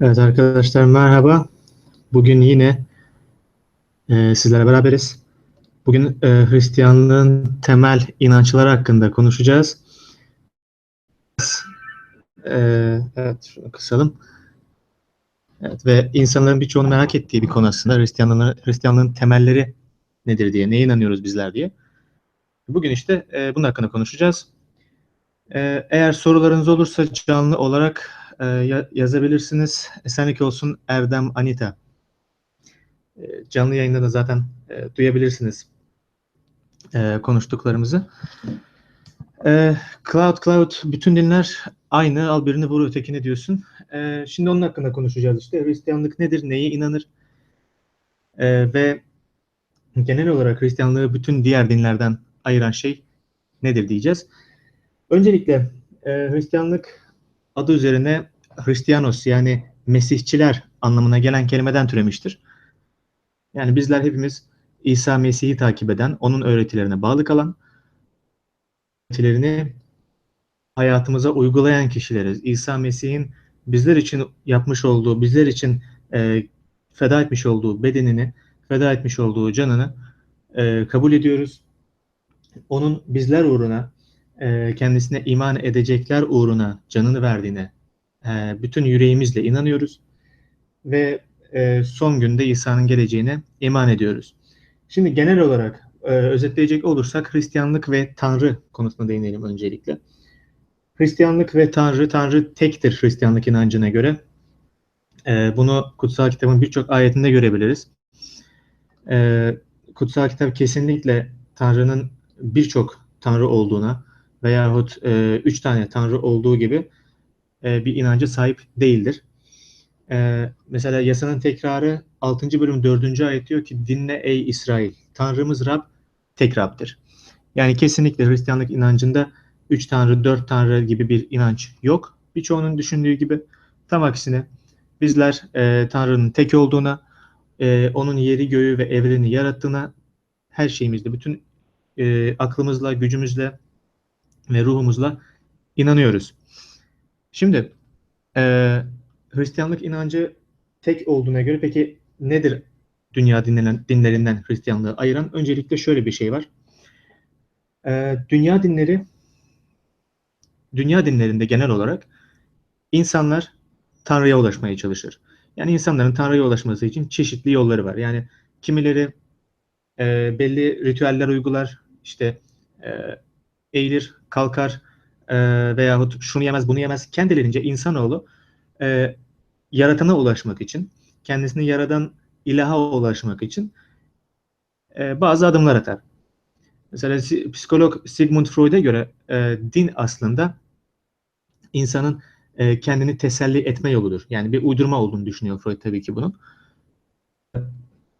Evet arkadaşlar merhaba. Bugün yine e, sizlerle beraberiz. Bugün e, Hristiyanlığın temel inançları hakkında konuşacağız. E, evet şunu kısalım. Evet ve insanların birçoğunu merak ettiği bir konu aslında Hristiyanlığın, Hristiyanlığın temelleri nedir diye, neye inanıyoruz bizler diye. Bugün işte e, bunun hakkında konuşacağız. E, eğer sorularınız olursa canlı olarak e, yazabilirsiniz. Esenlik olsun Erdem Anita. E, canlı yayında da zaten e, duyabilirsiniz e, konuştuklarımızı. E, cloud Cloud bütün dinler aynı al birini vur ötekini diyorsun. E, şimdi onun hakkında konuşacağız işte. Hristiyanlık nedir? Neye inanır? E, ve genel olarak Hristiyanlığı bütün diğer dinlerden ayıran şey nedir diyeceğiz. Öncelikle e, Hristiyanlık adı üzerine Hristiyanos yani Mesihçiler anlamına gelen kelimeden türemiştir. Yani bizler hepimiz İsa Mesih'i takip eden, onun öğretilerine bağlı kalan, öğretilerini hayatımıza uygulayan kişileriz. İsa Mesih'in bizler için yapmış olduğu, bizler için e, feda etmiş olduğu bedenini, feda etmiş olduğu canını e, kabul ediyoruz. Onun bizler uğruna e, kendisine iman edecekler uğruna canını verdiğine e, bütün yüreğimizle inanıyoruz ve e, son günde İsa'nın geleceğine iman ediyoruz. Şimdi genel olarak e, özetleyecek olursak Hristiyanlık ve Tanrı konusuna değinelim öncelikle. Hristiyanlık ve Tanrı, Tanrı tektir Hristiyanlık inancına göre. bunu kutsal kitabın birçok ayetinde görebiliriz. kutsal kitap kesinlikle Tanrı'nın birçok Tanrı olduğuna, veyahut e, üç tane tanrı olduğu gibi e, bir inanca sahip değildir. E, mesela yasanın tekrarı 6. bölüm 4. ayet diyor ki dinle ey İsrail Tanrımız Rab tek Rab'dir. Yani kesinlikle Hristiyanlık inancında üç tanrı, dört tanrı gibi bir inanç yok. Birçoğunun düşündüğü gibi tam aksine bizler e, Tanrı'nın tek olduğuna, e, onun yeri göğü ve evreni yarattığına her şeyimizle, bütün e, aklımızla, gücümüzle, ve ruhumuzla inanıyoruz. Şimdi e, Hristiyanlık inancı tek olduğuna göre peki nedir dünya dinlenen, dinlerinden Hristiyanlığı ayıran? Öncelikle şöyle bir şey var. E, dünya dinleri dünya dinlerinde genel olarak insanlar Tanrı'ya ulaşmaya çalışır. Yani insanların Tanrı'ya ulaşması için çeşitli yolları var. Yani kimileri e, belli ritüeller uygular, işte e, eğilir, kalkar e, veyahut şunu yemez, bunu yemez. Kendilerince insanoğlu e, yaratana ulaşmak için, kendisini yaradan ilaha ulaşmak için e, bazı adımlar atar. Mesela psikolog Sigmund Freud'a göre e, din aslında insanın e, kendini teselli etme yoludur. Yani bir uydurma olduğunu düşünüyor Freud tabii ki bunun.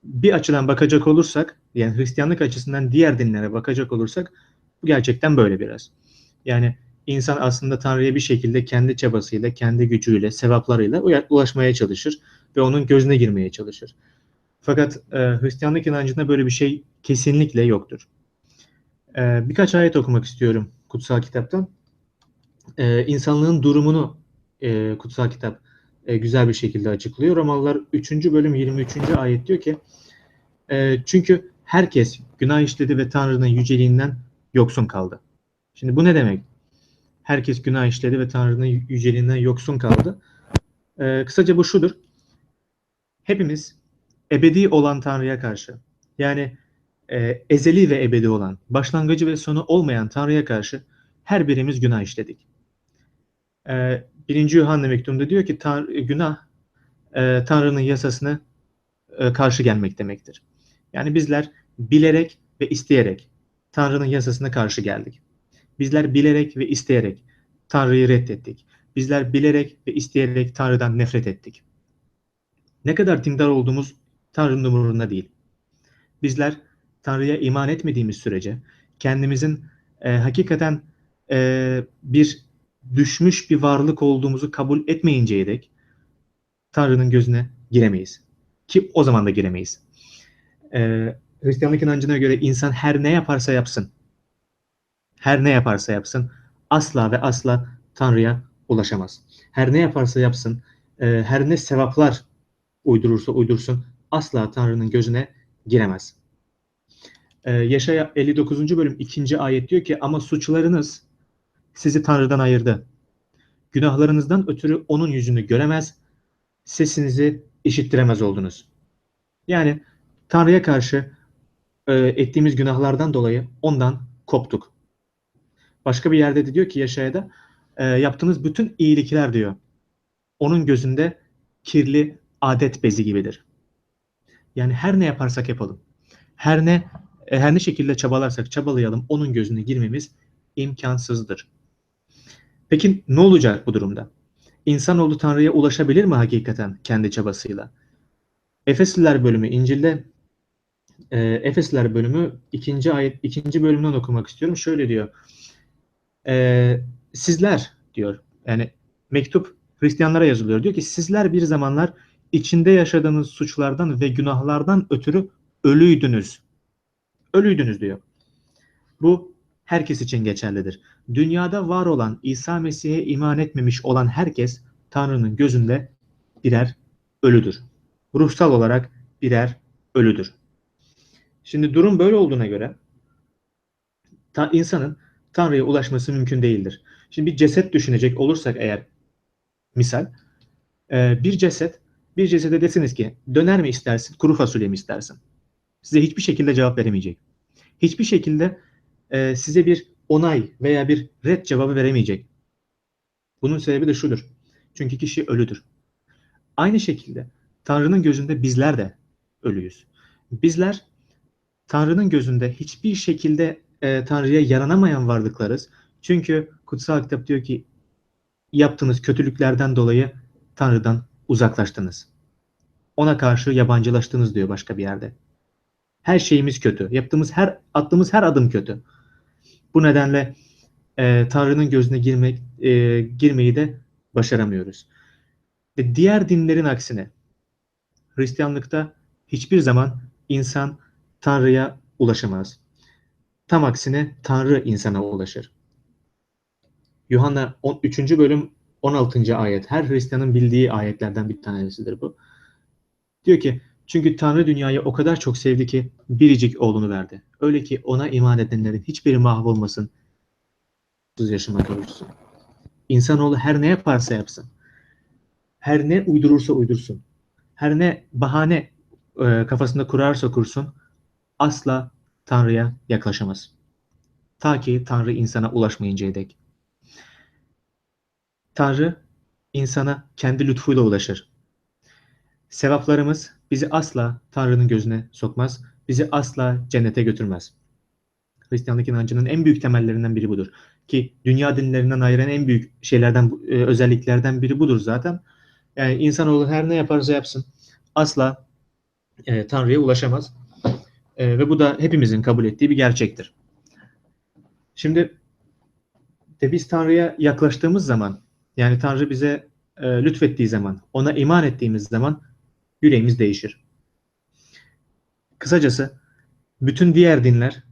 Bir açıdan bakacak olursak, yani Hristiyanlık açısından diğer dinlere bakacak olursak bu gerçekten böyle biraz. Yani insan aslında Tanrı'ya bir şekilde kendi çabasıyla, kendi gücüyle, sevaplarıyla ulaşmaya çalışır ve onun gözüne girmeye çalışır. Fakat e, Hristiyanlık inancında böyle bir şey kesinlikle yoktur. E, birkaç ayet okumak istiyorum kutsal kitaptan. E, insanlığın durumunu e, kutsal kitap e, güzel bir şekilde açıklıyor. Romalılar 3. bölüm 23. ayet diyor ki e, çünkü herkes günah işledi ve Tanrı'nın yüceliğinden yoksun kaldı. Şimdi bu ne demek? Herkes günah işledi ve Tanrı'nın yüceliğinden yoksun kaldı. Ee, kısaca bu şudur. Hepimiz ebedi olan Tanrı'ya karşı yani e, ezeli ve ebedi olan, başlangıcı ve sonu olmayan Tanrı'ya karşı her birimiz günah işledik. E, birinci Yuhanna mektubunda diyor ki tar günah e, Tanrı'nın yasasına e, karşı gelmek demektir. Yani bizler bilerek ve isteyerek Tanrı'nın yasasına karşı geldik. Bizler bilerek ve isteyerek Tanrı'yı reddettik. Bizler bilerek ve isteyerek Tanrı'dan nefret ettik. Ne kadar dindar olduğumuz Tanrı'nın umurunda değil. Bizler Tanrı'ya iman etmediğimiz sürece kendimizin e, hakikaten e, bir düşmüş bir varlık olduğumuzu kabul etmeyinceye dek Tanrı'nın gözüne giremeyiz. Ki o zaman da giremeyiz. E, Hristiyanlık inancına göre insan her ne yaparsa yapsın, her ne yaparsa yapsın asla ve asla Tanrı'ya ulaşamaz. Her ne yaparsa yapsın e, her ne sevaplar uydurursa uydursun asla Tanrı'nın gözüne giremez. E, Yaşaya 59. bölüm 2. ayet diyor ki ama suçlarınız sizi Tanrı'dan ayırdı. Günahlarınızdan ötürü onun yüzünü göremez, sesinizi işittiremez oldunuz. Yani Tanrı'ya karşı e, ettiğimiz günahlardan dolayı ondan koptuk. Başka bir yerde de diyor ki Yaşaya'da e, yaptığınız bütün iyilikler diyor. Onun gözünde kirli adet bezi gibidir. Yani her ne yaparsak yapalım. Her ne e, her ne şekilde çabalarsak çabalayalım onun gözüne girmemiz imkansızdır. Peki ne olacak bu durumda? İnsanoğlu Tanrı'ya ulaşabilir mi hakikaten kendi çabasıyla? Efesliler bölümü İncil'de e, Efesliler bölümü ikinci ayet ikinci bölümden okumak istiyorum. Şöyle diyor. E, sizler diyor. Yani mektup Hristiyanlara yazılıyor. Diyor ki sizler bir zamanlar içinde yaşadığınız suçlardan ve günahlardan ötürü ölüydünüz. Ölüydünüz diyor. Bu herkes için geçerlidir. Dünyada var olan İsa Mesih'e iman etmemiş olan herkes Tanrı'nın gözünde birer ölüdür. Ruhsal olarak birer ölüdür. Şimdi durum böyle olduğuna göre ta, insanın Tanrı'ya ulaşması mümkün değildir. Şimdi bir ceset düşünecek olursak eğer misal e, bir ceset bir cesede desiniz ki döner mi istersin kuru fasulye mi istersin? Size hiçbir şekilde cevap veremeyecek. Hiçbir şekilde e, size bir onay veya bir red cevabı veremeyecek. Bunun sebebi de şudur. Çünkü kişi ölüdür. Aynı şekilde Tanrı'nın gözünde bizler de ölüyüz. Bizler Tanrı'nın gözünde hiçbir şekilde e, Tanrı'ya yaranamayan varlıklarız. Çünkü kutsal kitap diyor ki yaptığınız kötülüklerden dolayı Tanrı'dan uzaklaştınız. Ona karşı yabancılaştınız diyor başka bir yerde. Her şeyimiz kötü. Yaptığımız her attığımız her adım kötü. Bu nedenle e, Tanrı'nın gözüne girmek e, girmeyi de başaramıyoruz. Ve diğer dinlerin aksine Hristiyanlıkta hiçbir zaman insan Tanrı'ya ulaşamaz. Tam aksine Tanrı insana ulaşır. Yuhanna 3. bölüm 16. ayet. Her Hristiyanın bildiği ayetlerden bir tanesidir bu. Diyor ki çünkü Tanrı dünyayı o kadar çok sevdi ki biricik oğlunu verdi. Öyle ki ona iman edenlerin hiçbiri mahvolmasın. yaşama kavuşsun. İnsanoğlu her ne yaparsa yapsın. Her ne uydurursa uydursun. Her ne bahane e, kafasında kurarsa kursun asla Tanrı'ya yaklaşamaz. Ta ki Tanrı insana ulaşmayıncaya dek. Tanrı insana kendi lütfuyla ulaşır. Sevaplarımız bizi asla Tanrı'nın gözüne sokmaz, bizi asla cennete götürmez. Hristiyanlık inancının en büyük temellerinden biri budur. Ki dünya dinlerinden ayıran en büyük şeylerden, e, özelliklerden biri budur zaten. Yani insanoğlu her ne yaparsa yapsın asla e, Tanrı'ya ulaşamaz. E, ve bu da hepimizin kabul ettiği bir gerçektir. Şimdi de biz Tanrı'ya yaklaştığımız zaman yani Tanrı bize e, lütfettiği zaman, ona iman ettiğimiz zaman yüreğimiz değişir. Kısacası bütün diğer dinler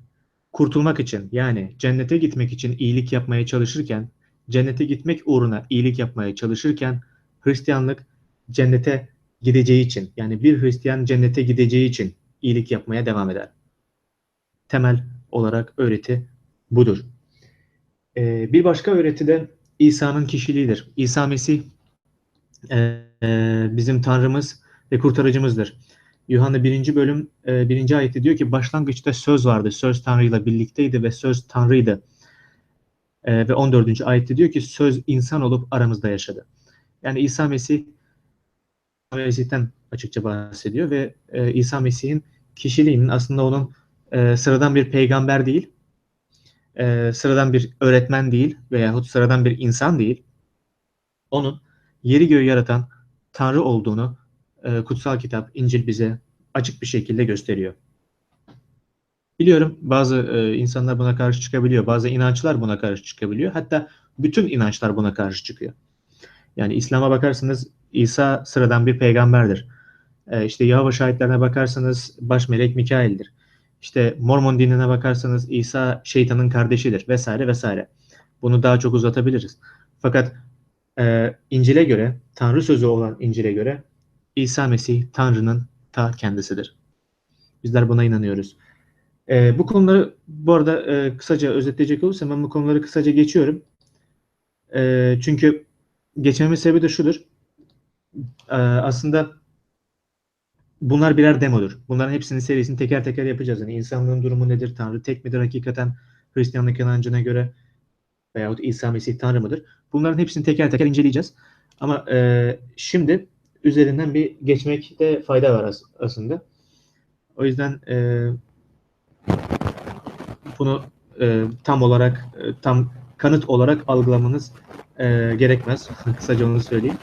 kurtulmak için yani cennete gitmek için iyilik yapmaya çalışırken, cennete gitmek uğruna iyilik yapmaya çalışırken Hristiyanlık cennete gideceği için yani bir Hristiyan cennete gideceği için iyilik yapmaya devam eder. Temel olarak öğreti budur. Ee, bir başka öğreti de İsa'nın kişiliğidir. İsa Mesih e, e, bizim Tanrımız ve kurtarıcımızdır. Yuhanna 1. bölüm 1. E, ayette diyor ki başlangıçta söz vardı. Söz Tanrı'yla birlikteydi ve söz Tanrı'ydı. E, ve 14. ayette diyor ki söz insan olup aramızda yaşadı. Yani İsa Mesih Mesih'ten açıkça bahsediyor ve e, İsa Mesih'in kişiliğinin aslında onun e, sıradan bir peygamber değil, e, sıradan bir öğretmen değil veyahut sıradan bir insan değil. Onun yeri göğü yaratan Tanrı olduğunu e, kutsal kitap, İncil bize açık bir şekilde gösteriyor. Biliyorum bazı e, insanlar buna karşı çıkabiliyor. Bazı inançlar buna karşı çıkabiliyor. Hatta bütün inançlar buna karşı çıkıyor. Yani İslam'a bakarsanız İsa sıradan bir peygamberdir. E, işte Yahova şahitlerine bakarsanız baş melek Mikail'dir. İşte Mormon dinine bakarsanız İsa şeytanın kardeşidir vesaire vesaire. Bunu daha çok uzatabiliriz. Fakat e, İncil'e göre, Tanrı sözü olan İncil'e göre İsa Mesih Tanrı'nın ta kendisidir. Bizler buna inanıyoruz. E, bu konuları bu arada e, kısaca özetleyecek olursam ben bu konuları kısaca geçiyorum. E, çünkü geçmemin sebebi de şudur. E, aslında bunlar birer demodur. Bunların hepsinin serisini teker teker yapacağız. Yani insanlığın durumu nedir? Tanrı tek midir hakikaten Hristiyanlık inancına göre? Veyahut İsa Mesih Tanrı mıdır? Bunların hepsini teker teker inceleyeceğiz. Ama e, şimdi üzerinden bir geçmekte fayda var aslında. O yüzden e, bunu e, tam olarak e, tam kanıt olarak algılamanız e, gerekmez. Kısaca onu söyleyeyim.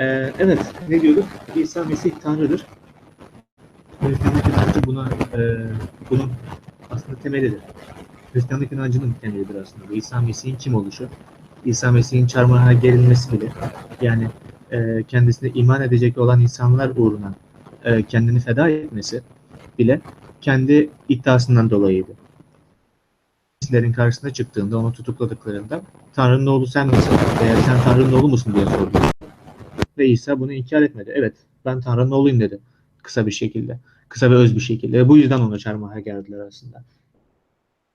E, evet, ne diyorduk? İsa Mesih Tanrı'dır. Hristiyanlık inancı buna e, bunun aslında temelidir. Hristiyanlık inancının temelidir aslında. İsa Mesih'in kim oluşu? İsa Mesih'in çarmıha gerilmesi bile yani e, kendisine iman edecek olan insanlar uğruna e, kendini feda etmesi bile kendi iddiasından dolayıydı. Kişilerin karşısına çıktığında onu tutukladıklarında Tanrı'nın oğlu sen misin? Veya sen Tanrı'nın oğlu musun diye sordu. Ve İsa bunu inkar etmedi. Evet ben Tanrı'nın oğluyum dedi. Kısa bir şekilde. Kısa ve öz bir şekilde. Ve bu yüzden onu çarmıha geldiler aslında.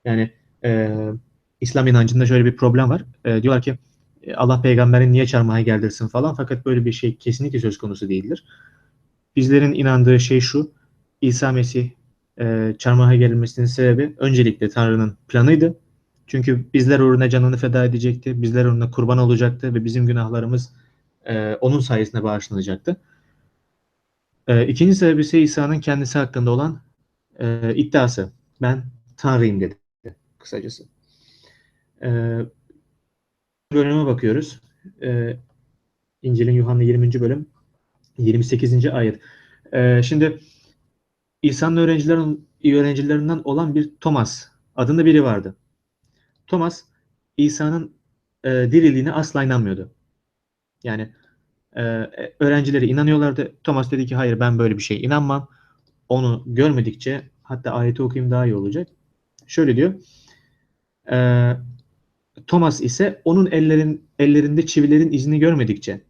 Yani e, İslam inancında şöyle bir problem var. E, diyorlar ki e, Allah peygamberin niye çarmıha geldirsin falan fakat böyle bir şey kesinlikle söz konusu değildir. Bizlerin inandığı şey şu. İsa Mesih e, çarmıha gerilmesinin sebebi öncelikle Tanrı'nın planıydı. Çünkü bizler uğruna canını feda edecekti. Bizler uğruna kurban olacaktı ve bizim günahlarımız e, onun sayesinde bağışlanacaktı. E, ikinci sebebi ise İsa'nın kendisi hakkında olan e, iddiası. Ben Tanrıyım dedi kısacası. E, bölüme bakıyoruz. E, İncil'in Yuhanna 20. bölüm 28. ayet. E, şimdi İsa'nın öğrencilerin, öğrencilerinden olan bir Thomas adında biri vardı. Thomas İsa'nın e, dirildiğine asla inanmıyordu. Yani e, öğrencileri inanıyorlardı. Thomas dedi ki hayır ben böyle bir şey inanmam. Onu görmedikçe hatta ayeti okuyayım daha iyi olacak. Şöyle diyor. E, Thomas ise onun ellerin ellerinde çivilerin izini görmedikçe,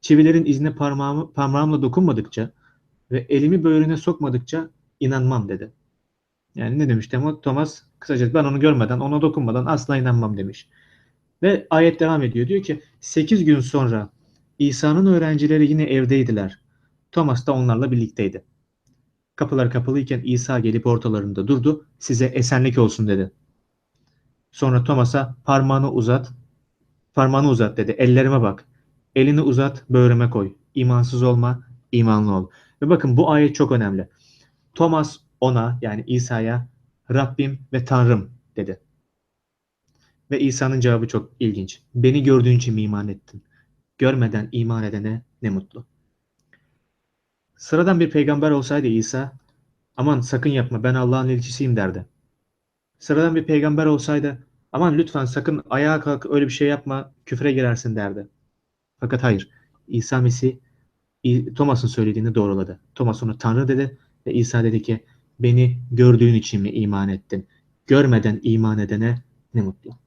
çivilerin izine parmağımı, parmağımla dokunmadıkça ve elimi böğrüne sokmadıkça inanmam dedi. Yani ne demiş Thomas? Kısaca ben onu görmeden, ona dokunmadan asla inanmam demiş. Ve ayet devam ediyor. Diyor ki 8 gün sonra İsa'nın öğrencileri yine evdeydiler. Thomas da onlarla birlikteydi. Kapılar kapalıyken İsa gelip ortalarında durdu. Size esenlik olsun dedi. Sonra Thomas'a parmağını uzat, parmağını uzat dedi. Ellerime bak. Elini uzat, böğrüme koy. İmansız olma, imanlı ol. Ve bakın bu ayet çok önemli. Thomas ona yani İsa'ya Rabbim ve Tanrım dedi. Ve İsa'nın cevabı çok ilginç. Beni gördüğün için mi iman ettin? Görmeden iman edene ne mutlu. Sıradan bir peygamber olsaydı İsa, aman sakın yapma ben Allah'ın elçisiyim derdi. Sıradan bir peygamber olsaydı, aman lütfen sakın ayağa kalk öyle bir şey yapma küfre girersin derdi. Fakat hayır, İsa Mesih Thomas'ın söylediğini doğruladı. Thomas onu Tanrı dedi ve İsa dedi ki beni gördüğün için mi iman ettin? Görmeden iman edene ne mutlu.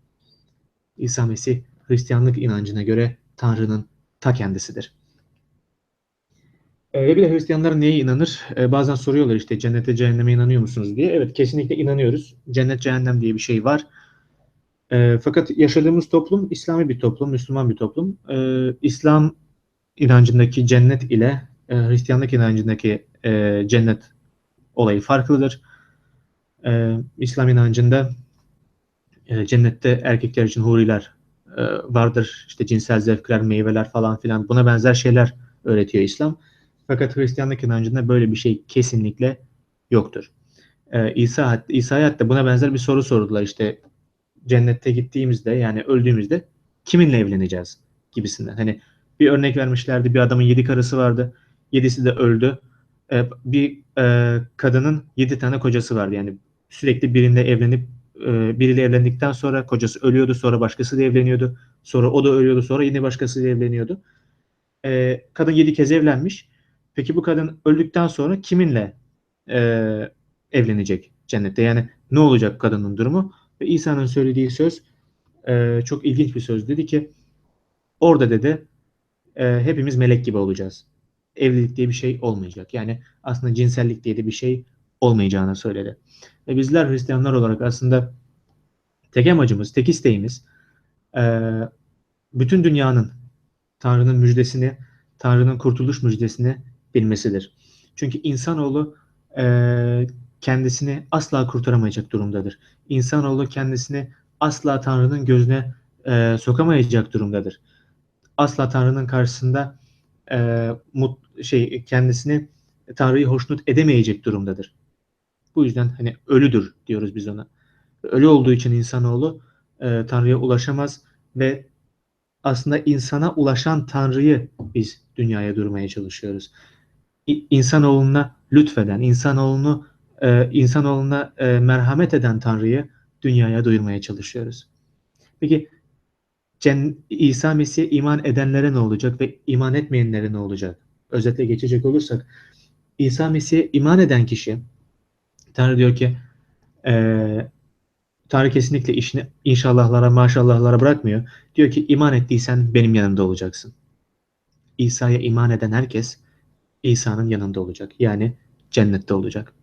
İsa Mesih Hristiyanlık inancına göre Tanrı'nın ta kendisidir. Ve ee, bir de Hristiyanlar neye inanır? Ee, bazen soruyorlar işte cennete cehenneme inanıyor musunuz diye. Evet kesinlikle inanıyoruz. Cennet cehennem diye bir şey var. Ee, fakat yaşadığımız toplum İslami bir toplum, Müslüman bir toplum. İslam inancındaki cennet ile e, Hristiyanlık inancındaki e, cennet olayı farklıdır. E, İslam inancında e, cennette erkekler için huriler e, vardır. İşte cinsel zevkler, meyveler falan filan buna benzer şeyler öğretiyor İslam. Fakat Hristiyanlık inancında böyle bir şey kesinlikle yoktur. Ee, İsa İsa'ya hatta buna benzer bir soru sordular işte cennette gittiğimizde yani öldüğümüzde kiminle evleneceğiz gibisinden. Hani bir örnek vermişlerdi. Bir adamın yedi karısı vardı. Yedisi de öldü. Ee, bir e, kadının yedi tane kocası vardı. Yani sürekli birinde evlenip e, biriyle evlendikten sonra kocası ölüyordu. Sonra başkası da evleniyordu. Sonra o da ölüyordu. Sonra yine başkası da evleniyordu. Ee, kadın yedi kez evlenmiş. Peki bu kadın öldükten sonra kiminle e, evlenecek cennette? Yani ne olacak kadının durumu? Ve İsa'nın söylediği söz e, çok ilginç bir söz. Dedi ki Orada dedi e, hepimiz melek gibi olacağız. Evlilik diye bir şey olmayacak. Yani aslında cinsellik diye de bir şey olmayacağını söyledi. Ve bizler Hristiyanlar olarak aslında tek amacımız, tek isteğimiz e, bütün dünyanın Tanrı'nın müjdesini, Tanrı'nın kurtuluş müjdesini bilmesidir. Çünkü insanoğlu e, kendisini asla kurtaramayacak durumdadır. İnsanoğlu kendisini asla Tanrı'nın gözüne e, sokamayacak durumdadır. Asla Tanrı'nın karşısında e, mut, şey kendisini Tanrı'yı hoşnut edemeyecek durumdadır. Bu yüzden hani ölüdür diyoruz biz ona. Ölü olduğu için insanoğlu e, Tanrı'ya ulaşamaz ve aslında insana ulaşan Tanrı'yı biz dünyaya durmaya çalışıyoruz. İnsanoğluna lütfeden, insanoğlunu e, insanoğluna e, merhamet eden Tanrı'yı dünyaya duyurmaya çalışıyoruz. Peki İsa Mesih'e iman edenlere ne olacak ve iman etmeyenlere ne olacak? Özetle geçecek olursak İsa Mesih'e iman eden kişi Tanrı diyor ki e, Tanrı kesinlikle işini inşallahlara maşallahlara bırakmıyor. Diyor ki iman ettiysen benim yanımda olacaksın. İsa'ya iman eden herkes İsa'nın yanında olacak. Yani cennette olacak.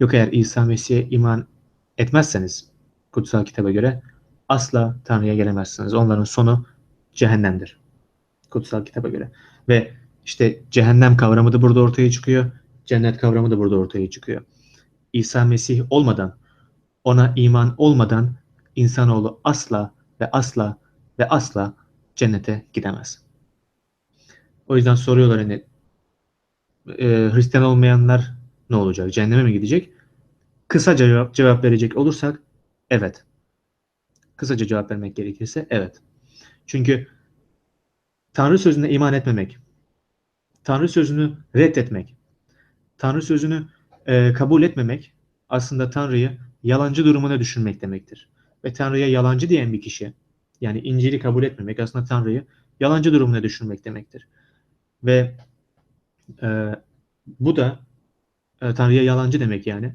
Yok eğer İsa Mesih'e iman etmezseniz kutsal kitaba göre asla Tanrı'ya gelemezsiniz. Onların sonu cehennemdir. Kutsal kitaba göre. Ve işte cehennem kavramı da burada ortaya çıkıyor. Cennet kavramı da burada ortaya çıkıyor. İsa Mesih olmadan, ona iman olmadan insanoğlu asla ve asla ve asla cennete gidemez. O yüzden soruyorlar hani e, Hristiyan olmayanlar ne olacak? Cehenneme mi gidecek? Kısaca cevap, cevap verecek olursak evet. Kısaca cevap vermek gerekirse evet. Çünkü Tanrı sözüne iman etmemek, Tanrı sözünü reddetmek, Tanrı sözünü e, kabul etmemek aslında Tanrı'yı yalancı durumuna düşürmek demektir. Ve Tanrı'ya yalancı diyen bir kişi, yani İncil'i kabul etmemek aslında Tanrı'yı yalancı durumuna düşürmek demektir. Ve e, bu da e, Tanrı'ya yalancı demek yani.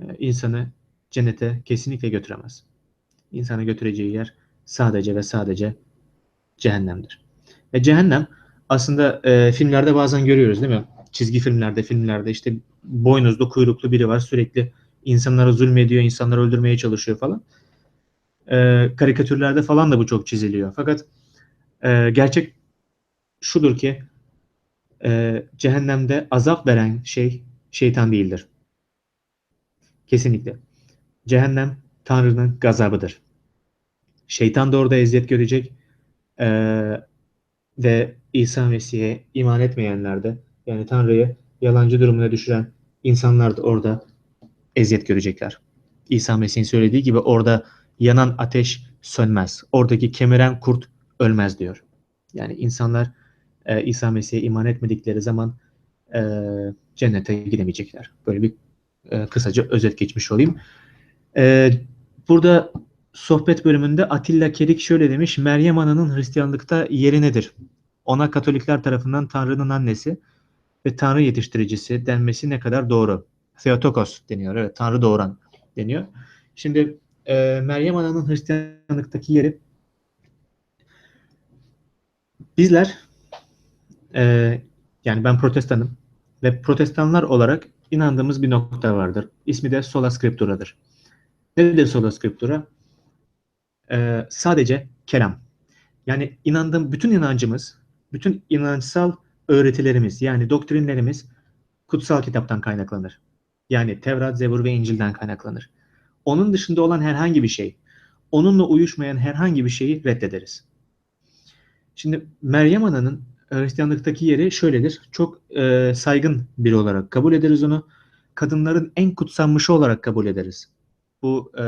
E, insanı cennete kesinlikle götüremez. İnsanı götüreceği yer sadece ve sadece cehennemdir. Ve cehennem aslında e, filmlerde bazen görüyoruz değil mi? Çizgi filmlerde, filmlerde işte boynuzlu, kuyruklu biri var. Sürekli insanlara zulmediyor, insanları öldürmeye çalışıyor falan. E, karikatürlerde falan da bu çok çiziliyor. Fakat e, gerçek şudur ki e, cehennemde azap veren şey şeytan değildir. Kesinlikle. Cehennem Tanrı'nın gazabıdır. Şeytan da orada eziyet görecek e, ve İsa Mesih'e iman etmeyenler de yani Tanrı'yı yalancı durumuna düşüren insanlar da orada eziyet görecekler. İsa Mesih'in söylediği gibi orada yanan ateş sönmez. Oradaki kemiren kurt ölmez diyor. Yani insanlar e, İsa Mesih'e iman etmedikleri zaman e, cennete gidemeyecekler. Böyle bir e, kısaca özet geçmiş olayım. E, burada sohbet bölümünde Atilla Kerik şöyle demiş. Meryem Ana'nın Hristiyanlıkta yeri nedir? Ona Katolikler tarafından Tanrı'nın annesi ve Tanrı yetiştiricisi denmesi ne kadar doğru? Theotokos deniyor. Evet, Tanrı doğuran deniyor. Şimdi e, Meryem Ana'nın Hristiyanlıktaki yeri bizler e, yani ben protestanım ve protestanlar olarak inandığımız bir nokta vardır. İsmi de sola scriptura'dır. Nedir sola scriptura? Ee, sadece kelam. Yani inandığım bütün inancımız, bütün inançsal öğretilerimiz yani doktrinlerimiz kutsal kitaptan kaynaklanır. Yani Tevrat, Zebur ve İncil'den kaynaklanır. Onun dışında olan herhangi bir şey, onunla uyuşmayan herhangi bir şeyi reddederiz. Şimdi Meryem Ana'nın Hristiyanlıktaki yeri şöyledir. Çok e, saygın biri olarak kabul ederiz onu. Kadınların en kutsanmışı olarak kabul ederiz. Bu e,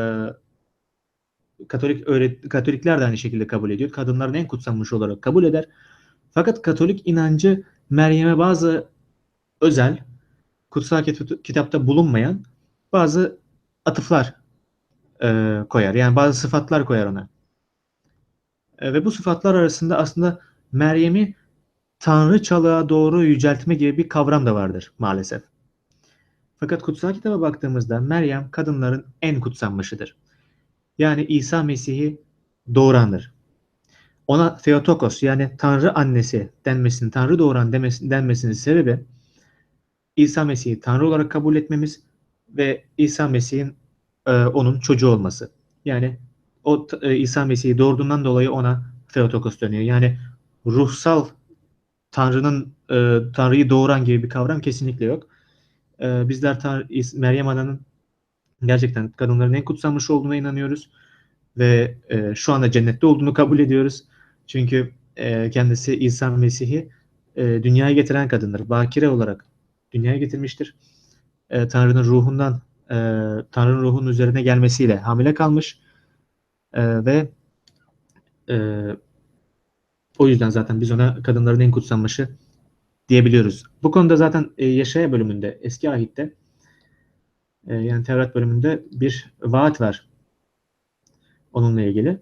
Katolik öğret Katolikler de aynı şekilde kabul ediyor. Kadınların en kutsanmışı olarak kabul eder. Fakat Katolik inancı Meryem'e bazı özel, kutsal kitapta bulunmayan bazı atıflar e, koyar. Yani bazı sıfatlar koyar ona. E, ve bu sıfatlar arasında aslında Meryem'i tanrıçalığa doğru yüceltme gibi bir kavram da vardır maalesef. Fakat kutsal kitaba baktığımızda Meryem kadınların en kutsanmışıdır. Yani İsa Mesih'i doğurandır. Ona Theotokos yani Tanrı annesi denmesinin, Tanrı doğuran demesi, denmesinin sebebi İsa Mesih'i Tanrı olarak kabul etmemiz ve İsa Mesih'in e, onun çocuğu olması. Yani o e, İsa Mesih'i doğurduğundan dolayı ona Theotokos dönüyor. Yani ruhsal Tanrı'nın e, Tanrı'yı doğuran gibi bir kavram kesinlikle yok. E, bizler Tanrı, Meryem Ana'nın gerçekten kadınların en kutsanmış olduğuna inanıyoruz ve e, şu anda cennette olduğunu kabul ediyoruz. Çünkü e, kendisi İsa Mesih'i e, dünyaya getiren kadındır. Bakire olarak dünyaya getirmiştir. E, Tanrı'nın ruhundan e, Tanrı'nın ruhunun üzerine gelmesiyle hamile kalmış e, ve e, o yüzden zaten biz ona kadınların en kutsanmışı diyebiliyoruz. Bu konuda zaten e, Yaşaya bölümünde, eski ahitte e, yani Tevrat bölümünde bir vaat var onunla ilgili.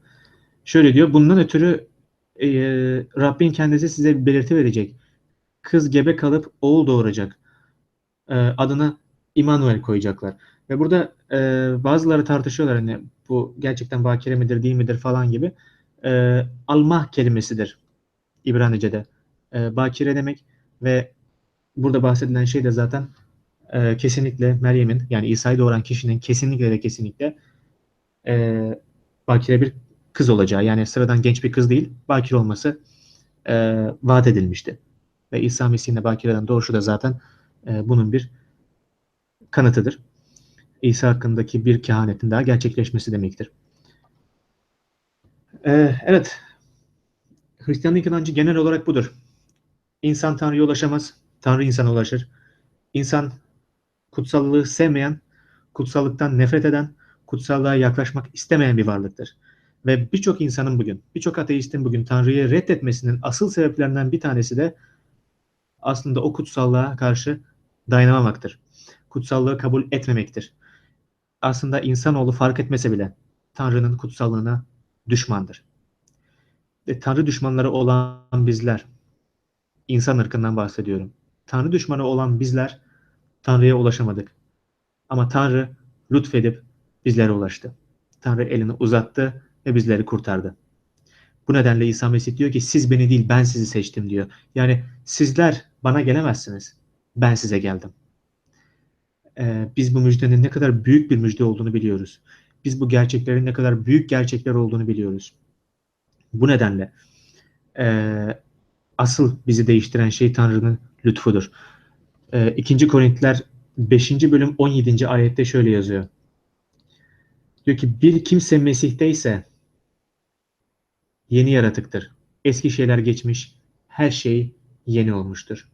Şöyle diyor, bundan ötürü e, Rabbin kendisi size belirti verecek. Kız gebe kalıp oğul doğuracak. E, adına İmanuel koyacaklar. Ve burada e, bazıları tartışıyorlar hani bu gerçekten bakire midir değil midir falan gibi. E, almah kelimesidir İbranice'de. E, bakire demek ve burada bahsedilen şey de zaten e, kesinlikle Meryem'in yani İsa'yı doğuran kişinin kesinlikle ve kesinlikle e, bakire bir kız olacağı yani sıradan genç bir kız değil bakire olması e, vaat edilmişti. Ve İsa Mesih'in de bakireden doğuşu da zaten e, bunun bir kanıtıdır. İsa hakkındaki bir kehanetin daha gerçekleşmesi demektir. Ee, evet, Hristiyanlık inancı genel olarak budur. İnsan Tanrı'ya ulaşamaz, Tanrı insana ulaşır. İnsan kutsallığı sevmeyen, kutsallıktan nefret eden, kutsallığa yaklaşmak istemeyen bir varlıktır. Ve birçok insanın bugün, birçok ateistin bugün Tanrı'yı reddetmesinin asıl sebeplerinden bir tanesi de aslında o kutsallığa karşı dayanamamaktır. Kutsallığı kabul etmemektir. Aslında insanoğlu fark etmese bile Tanrı'nın kutsallığına düşmandır. Ve Tanrı düşmanları olan bizler, insan ırkından bahsediyorum. Tanrı düşmanı olan bizler Tanrı'ya ulaşamadık. Ama Tanrı lütfedip bizlere ulaştı. Tanrı elini uzattı ve bizleri kurtardı. Bu nedenle İsa Mesih diyor ki siz beni değil ben sizi seçtim diyor. Yani sizler bana gelemezsiniz. Ben size geldim. Ee, biz bu müjdenin ne kadar büyük bir müjde olduğunu biliyoruz. Biz bu gerçeklerin ne kadar büyük gerçekler olduğunu biliyoruz. Bu nedenle e, asıl bizi değiştiren şey Tanrı'nın lütfudur. E, 2. Korintiler 5. bölüm 17. ayette şöyle yazıyor. Diyor ki bir kimse Mesih'teyse yeni yaratıktır. Eski şeyler geçmiş, her şey yeni olmuştur.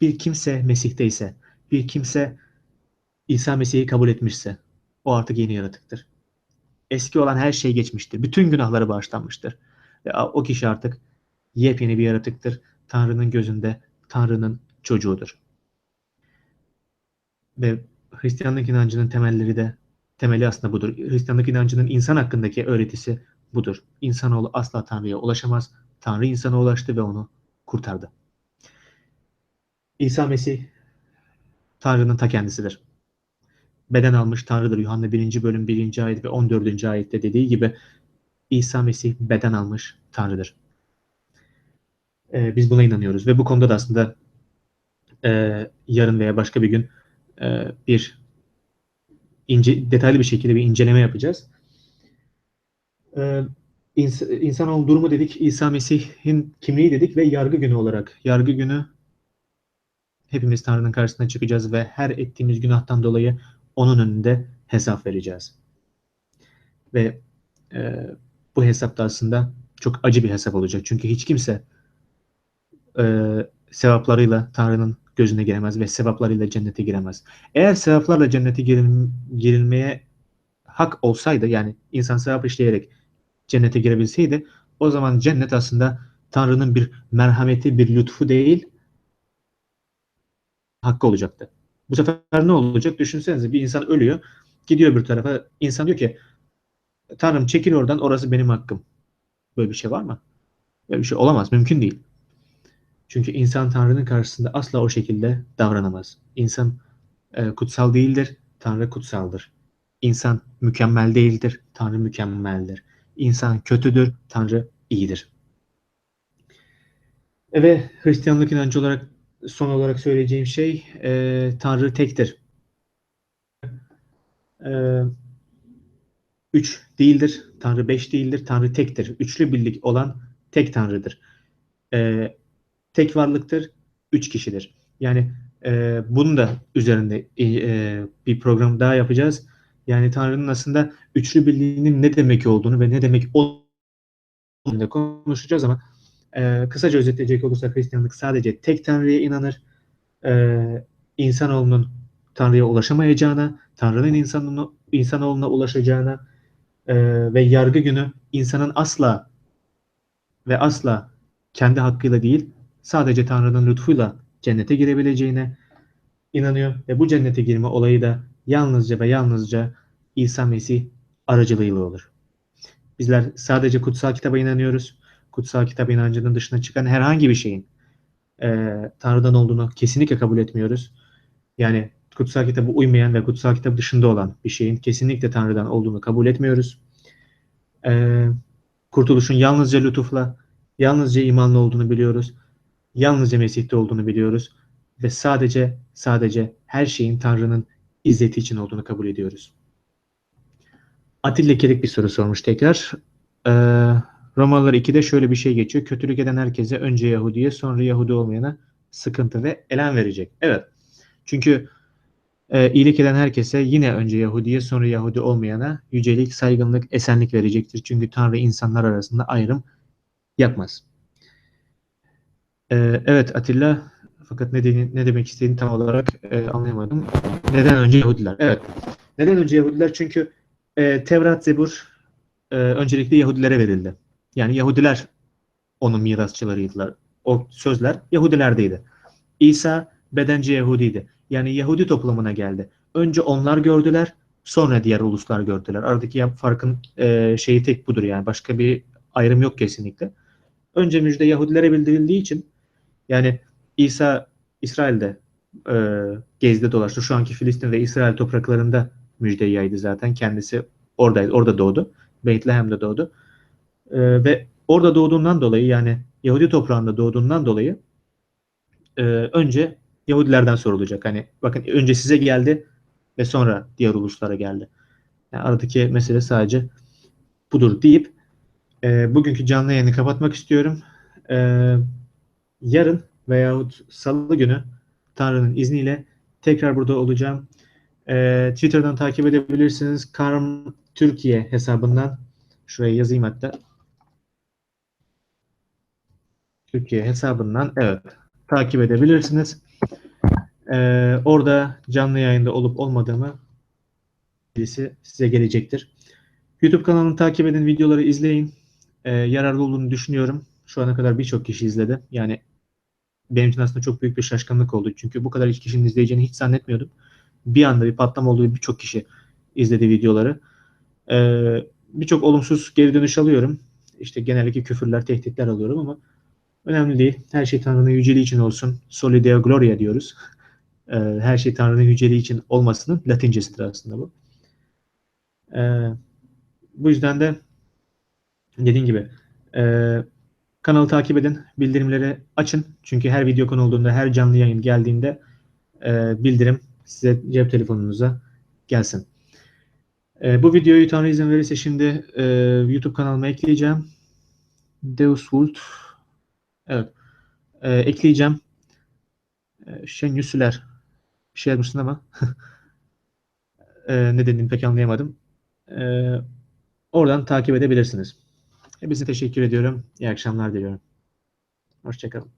Bir kimse Mesih'teyse, bir kimse İsa Mesih'i kabul etmişse o artık yeni yaratıktır. Eski olan her şey geçmiştir. Bütün günahları bağışlanmıştır. Ve o kişi artık yepyeni bir yaratıktır. Tanrı'nın gözünde Tanrı'nın çocuğudur. Ve Hristiyanlık inancının temelleri de temeli aslında budur. Hristiyanlık inancının insan hakkındaki öğretisi budur. İnsanoğlu asla Tanrı'ya ulaşamaz. Tanrı insana ulaştı ve onu kurtardı. İsa Mesih Tanrı'nın ta kendisidir. Beden almış Tanrı'dır. Yuhanna 1. bölüm 1. ayet ve 14. ayette dediği gibi İsa Mesih beden almış Tanrı'dır. Ee, biz buna inanıyoruz ve bu konuda da aslında e, yarın veya başka bir gün e, bir ince, detaylı bir şekilde bir inceleme yapacağız. Ee, ins insanoğlu durumu dedik, İsa Mesih'in kimliği dedik ve yargı günü olarak. Yargı günü hepimiz Tanrı'nın karşısına çıkacağız ve her ettiğimiz günahtan dolayı onun önünde hesap vereceğiz. Ve e, bu hesapta aslında çok acı bir hesap olacak. Çünkü hiç kimse e, sevaplarıyla Tanrı'nın gözüne giremez ve sevaplarıyla cennete giremez. Eğer sevaplarla cennete giril, girilmeye hak olsaydı yani insan sevap işleyerek cennete girebilseydi o zaman cennet aslında Tanrı'nın bir merhameti, bir lütfu değil hakkı olacaktı. Bu sefer ne olacak? Düşünsenize bir insan ölüyor. Gidiyor bir tarafa. İnsan diyor ki Tanrım çekil oradan orası benim hakkım. Böyle bir şey var mı? Böyle bir şey olamaz. Mümkün değil. Çünkü insan Tanrı'nın karşısında asla o şekilde davranamaz. İnsan e, kutsal değildir. Tanrı kutsaldır. İnsan mükemmel değildir. Tanrı mükemmeldir. İnsan kötüdür. Tanrı iyidir. Ve Hristiyanlık inancı olarak son olarak söyleyeceğim şey e, Tanrı tektir. E, üç değildir. Tanrı beş değildir. Tanrı tektir. Üçlü birlik olan tek Tanrı'dır. E, tek varlıktır. Üç kişidir. Yani e, bunun da üzerinde e, e, bir program daha yapacağız. Yani Tanrı'nın aslında üçlü birliğinin ne demek olduğunu ve ne demek olduğunu konuşacağız ama e, kısaca özetleyecek olursak Hristiyanlık sadece tek Tanrı'ya inanır. E, insanoğlunun Tanrı'ya ulaşamayacağına, Tanrı'nın insanına, insanoğluna ulaşacağına e, ve yargı günü insanın asla ve asla kendi hakkıyla değil, sadece Tanrı'nın lütfuyla cennete girebileceğine inanıyor ve bu cennete girme olayı da yalnızca ve yalnızca İsa Mesih aracılığıyla olur. Bizler sadece kutsal kitaba inanıyoruz. Kutsal kitap inancının dışına çıkan herhangi bir şeyin e, Tanrı'dan olduğunu kesinlikle kabul etmiyoruz. Yani kutsal kitaba uymayan ve kutsal kitap dışında olan bir şeyin kesinlikle Tanrı'dan olduğunu kabul etmiyoruz. E, kurtuluşun yalnızca lütufla, yalnızca imanlı olduğunu biliyoruz. Yalnızca Mesih'te olduğunu biliyoruz. Ve sadece, sadece her şeyin Tanrı'nın izzeti için olduğunu kabul ediyoruz. Atilla Kerik bir soru sormuş tekrar. Ee, Romalılar 2'de şöyle bir şey geçiyor. Kötülük eden herkese önce Yahudi'ye sonra Yahudi olmayana sıkıntı ve elem verecek. Evet. Çünkü e, iyilik eden herkese yine önce Yahudi'ye sonra Yahudi olmayana yücelik, saygınlık, esenlik verecektir. Çünkü Tanrı insanlar arasında ayrım yapmaz. Ee, evet Atilla fakat ne, de, ne demek istediğini tam olarak e, anlayamadım. Neden önce Yahudiler? Evet. Neden önce Yahudiler? Çünkü e, Tevrat, Zebur e, öncelikle Yahudilere verildi. Yani Yahudiler onun mirasçılarıydılar. O sözler Yahudilerdeydi. İsa bedenci Yahudiydi. Yani Yahudi toplumuna geldi. Önce onlar gördüler, sonra diğer uluslar gördüler. Aradaki farkın e, şeyi tek budur yani. Başka bir ayrım yok kesinlikle. Önce müjde Yahudilere bildirildiği için yani İsa İsrail'de e, gezdi dolaştı. Şu anki Filistin ve İsrail topraklarında müjdeyi yaydı zaten. Kendisi oradaydı, orada doğdu. Beytlehem'de doğdu. E, ve orada doğduğundan dolayı yani Yahudi toprağında doğduğundan dolayı e, önce Yahudilerden sorulacak. Hani bakın önce size geldi ve sonra diğer uluslara geldi. Yani aradaki mesele sadece budur deyip e, bugünkü canlı yayını kapatmak istiyorum. E, yarın veyahut salı günü Tanrı'nın izniyle tekrar burada olacağım. E, Twitter'dan takip edebilirsiniz. Karm Türkiye hesabından şuraya yazayım hatta. Türkiye hesabından evet takip edebilirsiniz. Ee, orada canlı yayında olup olmadığımı birisi size gelecektir. YouTube kanalını takip edin, videoları izleyin. Ee, yararlı olduğunu düşünüyorum. Şu ana kadar birçok kişi izledi. Yani benim için aslında çok büyük bir şaşkınlık oldu. Çünkü bu kadar kişinin izleyeceğini hiç zannetmiyordum. Bir anda bir patlama olduğu birçok kişi izledi videoları. Ee, birçok olumsuz geri dönüş alıyorum. İşte genellikle küfürler, tehditler alıyorum ama önemli değil. Her şey Tanrı'nın yüceliği için olsun. Soli Deo Gloria diyoruz. Ee, her şey Tanrı'nın yüceliği için olmasının latincesidir aslında bu. Ee, bu yüzden de dediğim gibi e, kanalı takip edin. Bildirimleri açın. Çünkü her video konulduğunda, her canlı yayın geldiğinde e, bildirim size cep telefonunuza gelsin. E, bu videoyu Tanrı izin verirse şimdi e, YouTube kanalıma ekleyeceğim. Deus Vult. Evet. E, ekleyeceğim. E, Şenyüsüler. Bir şey yazmışsın ama e, ne dediğini pek anlayamadım. E, oradan takip edebilirsiniz. Hepinize teşekkür ediyorum. İyi akşamlar diliyorum. Hoşçakalın.